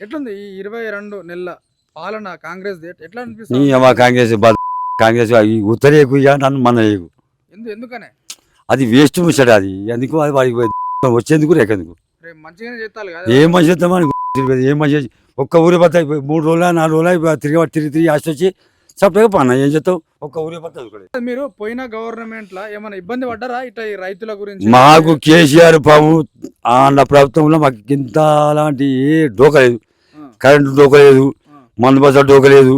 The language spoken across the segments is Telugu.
ఎట్లుంది ఈ ఇరవై రెండు నెలల పాలన కాంగ్రెస్ ఎట్లా నీ అనిపిస్తుంది అమ్మ కాంగ్రెస్ బ- కాంగ్రెస్ ఈ ఉత్తరేకు ఇక నన్ను మన ఏకు. ఎందు ఎందుకనే? అది వేస్ట్ ముచ్చట అది. ఎందుకు అది వాడికి వచ్చేందుకు రేకెందుకు? రేపు మంచిగానే కదా. ఏం మంచి చేద్దామని ఏం మంచి చేసి- ఒక్క ఊరి బతాయి మూడు రోజుల నాలుగు రోజుల తిరిగి తిరిగి తిరిగి ఆశ వచ్చి సపరేట్గా పన్న ఏం చేస్తావు? ఒక్క ఊరి బతాయి మీరు పోయిన గవర్నమెంట్ లా ఏమైనా ఇబ్బంది పడ్డారా? ఇట్లా ఈ రైతుల గురించి? మాకు కేసీఆర్ పాము ఆంధ్ర ప్రభుత్వంలో మాకు ఇంత అలాంటి ఏ డోకలేదు కరెంటు డోకలేదు మందు బస్సు డోకలేదు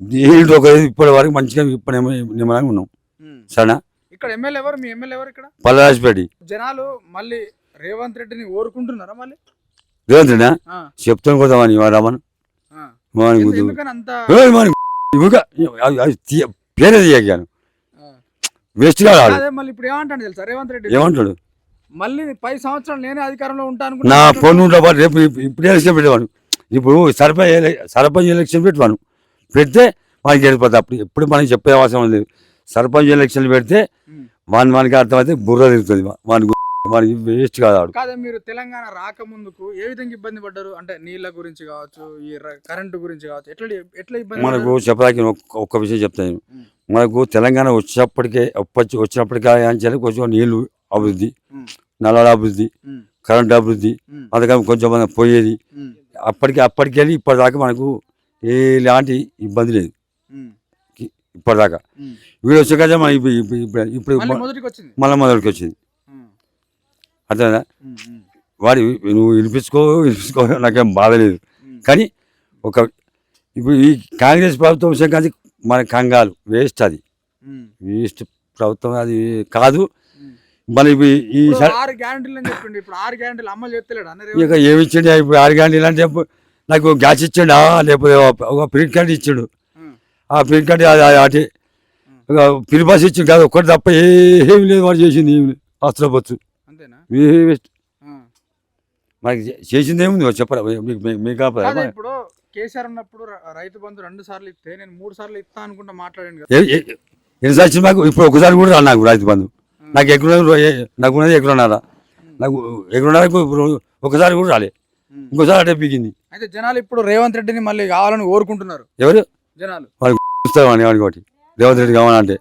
నీళ్ళు డోకలేదు ఇప్పటి వరకు మంచిగా ఇప్పుడు నిమ్మలంగా ఉన్నాం. సరేనా? ఇక్కడ ఎమ్మెల్యే ఎవరు? మీ ఎమ్మెల్యే ఎవరు ఇక్కడ? పల్లరాజపేట. జనాలు మళ్ళీ రేవంత్ రెడ్డిని ఓరుకుంటున్నారా మళ్ళీ? రేవంత్రేనా ఆ, చెప్తాను కదా వాని రామన్ పేరే తీయగాను. వేస్ట్గా మళ్ళీ ఇప్పుడు ఏమంటాడు తెలుసా రేవంత్ రెడ్డి? ఏమంటాడు? మళ్ళీ పది సంవత్సరాలు నేనే అధికారంలో ఉంటాను నా ఉండబట్టి రేపు ఇప్పు- ఇప్పుడు పెట్టేవాను ఇప్పుడు సర్పంచ్ సర్పంచ్ ఎలక్షన్ పెట్టాను పెడితే వానికి గెలిపోతుంది అప్పుడు ఎప్పుడు మనకి చెప్పే అవసరం లేదు. సర్పంచ్ ఎలక్షన్ పెడితే ఉమ్. వాని వానికి అర్థమైతే బుర్ర తిరుగుతుంది. వాని గు- వానికి వేస్ట్ కాదు మీరు తెలంగాణ రాకముందుకు ఏ విధంగా ఇబ్బంది పడ్డారు? అంటే నీళ్ళ గురించి కావచ్చు ఈ కరెంటు గురించి కావచ్చు ఎట్లా ఎట్లా ఇబ్బంది మనకు? చెప్పడానికి ఒక్క విషయం చెప్తాను. మనకు తెలంగాణ వచ్చేప్పటికే వచ్చి వచ్చినప్పటికే కొంచెం నీళ్ళు అభివృద్ధి నల్లల అభివృద్ధి కరెంట్ అభివృద్ధి అందుకని కొంచెం మనం పోయేది. అప్పటికి అప్పటికి వెళ్ళి ఇప్పటిదాకా మనకు ఎలాంటి ఇబ్బంది లేదు. ఇప్పటిదాకా. వీడు వచ్చే కదా మనం ఇప్పుడు ఇప్పుడు మళ్ళీ మొదటికి వచ్చింది. అర్థమైందా? వాడి నువ్వు వినిపించుకో వినిపించుకో నాకేం బాధ లేదు. కానీ ఒక ఇప్పుడు ఈ కాంగ్రెస్ ప్రభుత్వం విషయం కాదు మన కంగాలు వేస్ట్ అది. వేస్ట్ ప్రభుత్వం అది కాదు. మన ఇప్పుడు ఈ ఆరు గ్యారంటీలు అని చెప్పిండు. ఇప్పుడు ఆరు గ్యారంటీలు అమలు చేస్తలేడు అన్న ఇక ఏమి ఇచ్చిండు? ఇప్పుడు ఆరు అంటే నాకు గ్యాస్ ఇచ్చిండు? లేకపోతే ఒక- ప్రింట్ కార్డు ఇచ్చిండు. ఆ ప్రింట్ కార్డు అటే పిలిపాస్ ఇచ్చిండు కాదు ఒక్కటి తప్ప ఏమి లేదు వాడు చేసింది ఏమి అస్త్రపచ్చు వేస్ట్. మనకి చేసింది ఏముంది చెప్పరా? మీకు? ఇప్పుడు కేసీఆర్ ఉన్నప్పుడు రైతు బంధు రెండు సార్లు ఇస్తే నేను మూడు సార్లు ఇస్తా అనుకుంటా మాట్లాడాను ఎన్నిసార్లు ఇప్పుడు ఒకసారి కూడా నాకు రైతు బంధు. నాకు ఎక్కడ నాకు ఉన్నది ఎక్కడున్నారా నాకు ఇప్పుడు ఒకసారి కూడా రాలే. ఇంకోసారి అటే పీకింది. అయితే జనాలు ఇప్పుడు రేవంత్ రెడ్డిని మళ్ళీ కావాలని కోరుకుంటున్నారు. ఎవరు? జనాలు. ఇస్తామని వాడికి ఒకటి రేవంత్ రెడ్డి కావాలంటే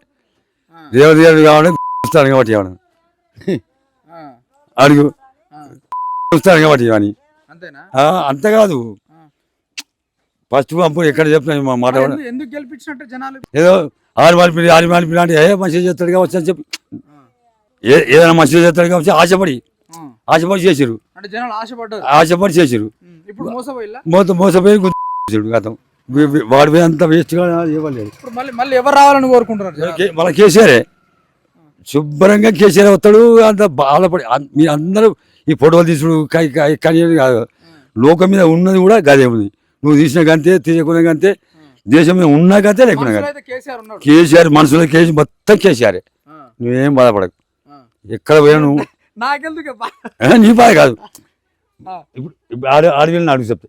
రేవంత్ రెడ్డి కావాలంటే ఇస్తాను కాబట్టి ఆ, అడుగు. ఆ. ఇస్తాను కాబట్టి అని అంతేనా? అంతే కాదు. ఫస్ట్ పంపు ఎక్కడ చెప్పిన మా మాట ఏదో ఆరు మాలిపి ఆరు మాలిపి అంటే ఏ మంచిగా చేస్తాడు కావచ్చు అని చెప్పి. ఏ ఏదైనా మంచిగా చేస్తాడు కావచ్చు ఆశపడి. ఆశపడి చేసిరు అంటే జనాలు ఆశపడ్డారు. ఆశపడి చేసిరు ఉమ్, ఇప్పుడు మోసపోయిల్లా? మోత మోసపోయి గుద్దేశాడు గతం. వాడి అంత వేస్ట్గా ఇవ్వలేదు. ఇప్పుడు మళ్ళీ మళ్ళీ ఎవరు రావాలని కోరుకుంటున్నారు మన కేసీఆరే. శుభ్రంగా కేసీఆర్ వస్తాడు అంత బాధపడి మీ అందరూ ఈ ఫోటోలు తీసుడు కానీ కాదు. లోకం మీద ఉన్నది కూడా గదే ఉంది. నువ్వు తీసిన గంతే తీయకున్న గంతే దేశం మీద ఉన్న గంతే లేకున్నా అయితే కేసీఆర్ మనసులో కేసీ మొత్తం కేసీఆరే. నువ్వేం బాధపడకు. ఎక్కడ పోయినా? నువ్వు నాకెందుకు నీ బాధ కాదు. ఇప్పుడు ఆడ ఆడవిల్ని అడుగు చెప్తా.